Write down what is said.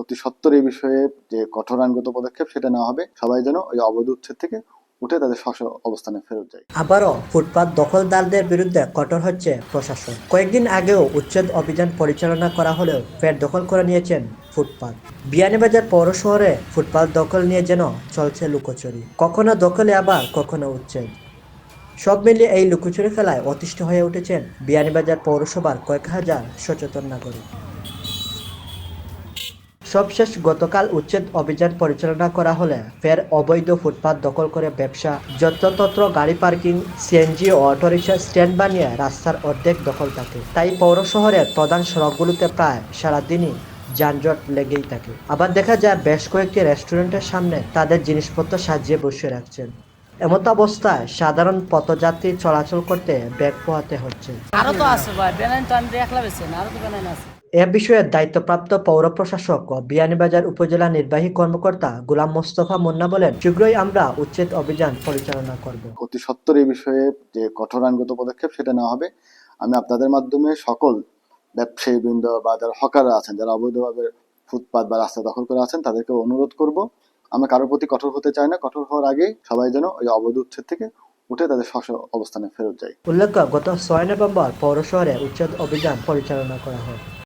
অতি সত্বর এই বিষয়ে যে কঠোর আইনগত পদক্ষেপ সেটা নেওয়া হবে, সবাই যেন ওই অবৈধ উচ্ছেদ থেকে উঠে তাদের স্ব স্ব অবস্থানে ফেরত যায়। আবারও ফুটপাত দখলদারদের বিরুদ্ধে কঠোর হচ্ছে প্রশাসন। কয়েকদিন আগেও উচ্ছেদ অভিযান পরিচালনা করা হলেও ফের দখল করে নিয়েছেন ফুটপাত। বিয়ানীবাজার পৌর শহরে ফুটপাত দখল নিয়ে যেন চলছে লুকোচুরি। কখনো দখলে, আবার কখনো উচ্ছেদ। সব মিলিয়ে এই লুকোচুরি খেলায় অতিষ্ঠ হয়ে উঠেছেন বিয়ানীবাজার পৌরসভার কয়েক হাজার সচেতন নাগরিক। সবশেষ গতকাল উচ্ছেদ অভিযান পরিচালনা করা হলে ফের অবৈধ ফুটপাত দখল করে ব্যবসা। যত্রতত্র গাড়ি পার্কিং, সিএনজি ও অটোরিকশা স্ট্যান্ড বানিয়ে রাস্তার অর্ধেক দখল থাকে। তাই পৌর শহরের প্রধান সড়কগুলোতে প্রায় সারাদিনই যানজট লেগেই থাকে। আবার দেখা যায় বেশ কয়েকটি রেস্টুরেন্টের সামনে তাদের জিনিসপত্র সাজিয়ে বসে রাখছেন। এমত অবস্থায় সাধারণ পথযাত্রী চলাচল করতে ব্যাগ পোহাতে হচ্ছে। আরও তো আছে আরও তো আছে। এ বিষয়ে দায়িত্বপ্রাপ্ত পৌর প্রশাসক ও বিয়ানীবাজার উপজেলা নির্বাহী কর্মকর্তা গোলাম মোস্তফা মুন্না বলেন শীঘ্রই আমরা উচ্ছেদ অভিযান পরিচালনা করব। অতি সত্বর এই বিষয়ে যে কঠোর আইনগত পদক্ষেপ সেটা নেওয়া হবে। আমি আপনাদের মাধ্যমে সকল ব্যবসায়ী বৃন্দ বা যারা হকাররা আছেন যারা অবৈধভাবে ফুটপাত বা রাস্তা দখল করে আছেন তাদেরকে অনুরোধ করব আমি কারোর প্রতি কঠোর হতে চাই না। কঠোর হওয়ার আগেই সবাই যেন ওই অবৈধ উচ্ছেদ থেকে উঠে তাদের অবস্থানে ফেরত যায়। উল্লেখ্য গত ছয় নভেম্বর পৌর শহরে উচ্ছেদ অভিযান পরিচালনা করা হয়।